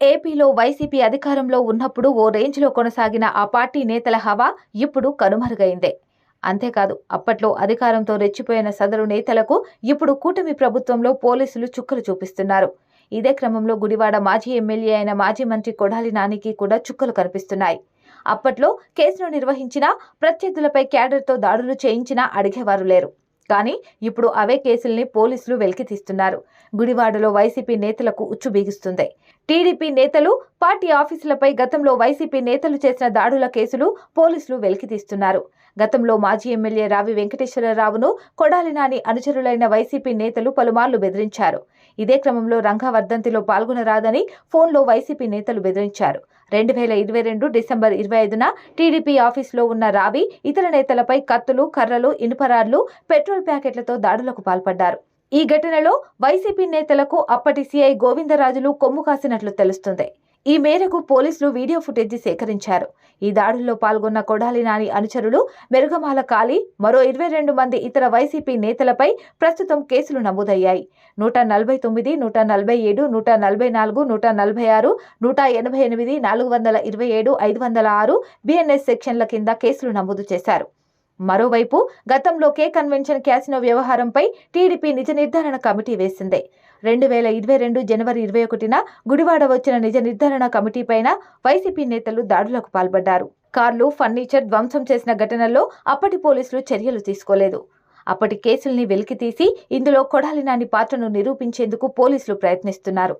ఏపీలో వైసీపీ అధికారంలో ఉన్నప్పుడు ఓ రేంజ్లో కొనసాగిన ఆ పార్టీ నేతల హవా ఇప్పుడు కనుమరుగైందే. అంతేకాదు అప్పట్లో అధికారంతో రెచ్చిపోయిన సదరు నేతలకు ఇప్పుడు కూటమి ప్రభుత్వంలో పోలీసులు చుక్కలు చూపిస్తున్నారు. ఇదే క్రమంలో గుడివాడ మాజీ ఎమ్మెల్యే అయిన మాజీ మంత్రి కొడాలి నానికి కూడా చుక్కలు కనిపిస్తున్నాయి. అప్పట్లో కేసును నిర్వహించినా ప్రత్యర్థులపై క్యాడర్తో దాడులు చేయించినా అడిగేవారు లేరు. కానీ ఇప్పుడు అవే కేసుల్ని పోలీసులు వెలికితీస్తున్నారు గుడివాడలో వైసీపీ నేతలకు ఉచ్చు బీగిస్తుంది. టీడీపీ నేతలు పార్టీ ఆఫీసులపై గతంలో వైసీపీ నేతలు చేసిన దాడుల కేసులు పోలీసులు వెలికితీస్తున్నారు గతంలో మాజీ ఎమ్మెల్యే రావి వెంకటేశ్వరరావును కొడాలి నాని అనుచరులైన వైసీపీ నేతలు పలుమార్లు బెదిరించారు. ఇదే క్రమంలో రంగా వర్ధంతిలో పాల్గొనరాదని ఫోన్లో వైసీపీ నేతలు బెదిరించారు. రెండు వేల ఇరవై రెండు డిసెంబర్ ఇరవై ఐదున టీడీపీ ఆఫీసులో ఉన్న రావి ఇతర నేతలపై కత్తులు కర్రలు ఇనుపరాళ్ళు పెట్రోల్ ప్యాకెట్లతో దాడులకు పాల్పడ్డారు. ఈ ఘటనలో వైసీపీ నేతలకు అప్పటి సీఐ గోవిందరాజులు కొమ్ము కాసినట్లు తెలుస్తుంది. ఈ మేరకు పోలీసులు వీడియో ఫుటేజ్ సేకరించారు. ఈ దాడుల్లో పాల్గొన్న కొడాలి నాని అనుచరులు మెరుగమాల కాలి మరో ఇరవై రెండు మంది ఇతర వైసీపీ నేతలపై ప్రస్తుతం కేసులు నమోదయ్యాయి. నూట నలభై తొమ్మిది నూట నలభై ఏడు నూట నలభై నాలుగు నూట నలభై ఆరు నూట ఎనభై ఎనిమిది నాలుగు వందల ఇరవై ఏడు ఐదు వందల ఆరు బిఎన్ఎస్ సెక్షన్ల కింద కేసులు నమోదు చేశారు. మరోవైపు గతంలో కే కన్వెన్షన్ క్యాసినో వ్యవహారంపై టీడీపీ నిజ నిర్ధారణ కమిటీ వేసింది. రెండు వేల ఇరవై రెండు జనవరి ఇరవై ఒకటిన గుడివాడ వచ్చిన నిజ నిర్ధారణ కమిటీ పైన వైసీపీ నేతలు దాడులకు పాల్పడ్డారు. కార్లు ఫర్నిచర్ ధ్వంసం చేసిన ఘటనల్లో అప్పటి పోలీసులు చర్యలు తీసుకోలేదు. అప్పటి కేసుల్ని వెలికితీసి ఇందులో కొడాలి నాని పాత్రను నిరూపించేందుకు పోలీసులు ప్రయత్నిస్తున్నారు.